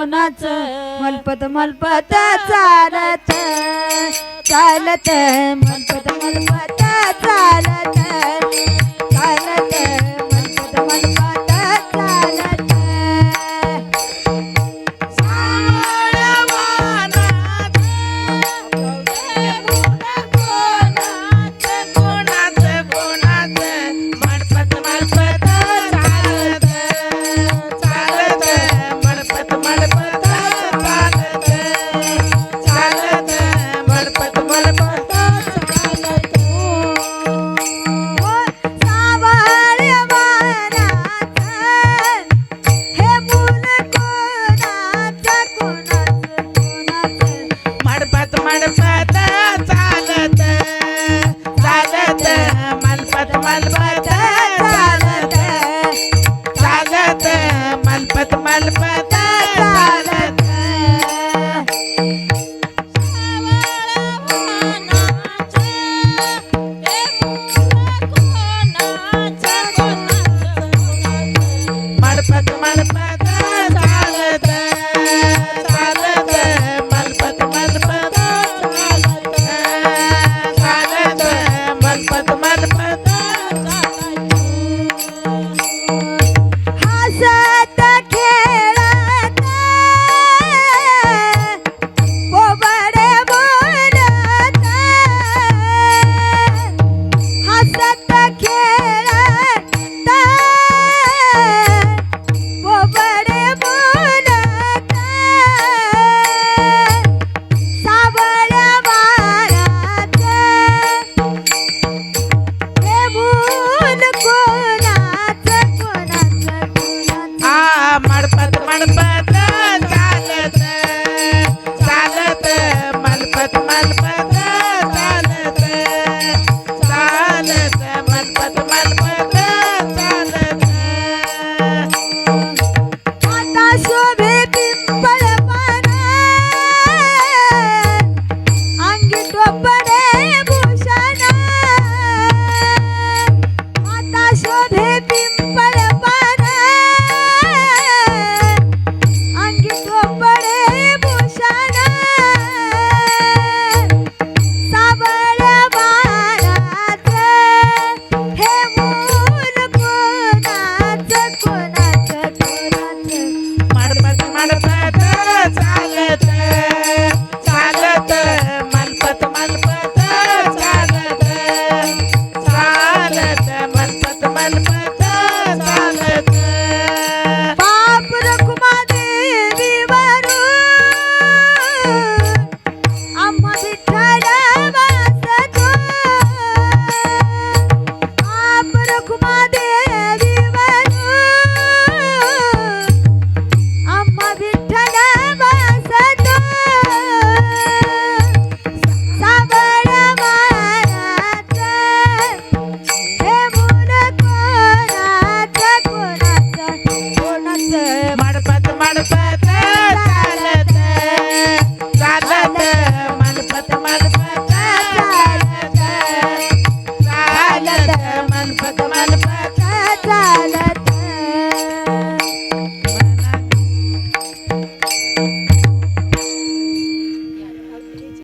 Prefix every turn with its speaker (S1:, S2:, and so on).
S1: कोणाच?
S2: मलपत मलपत चालत चालत मलपत मलपत ಮಾಡ್ಪತ್ ಮಾಡ್ಪ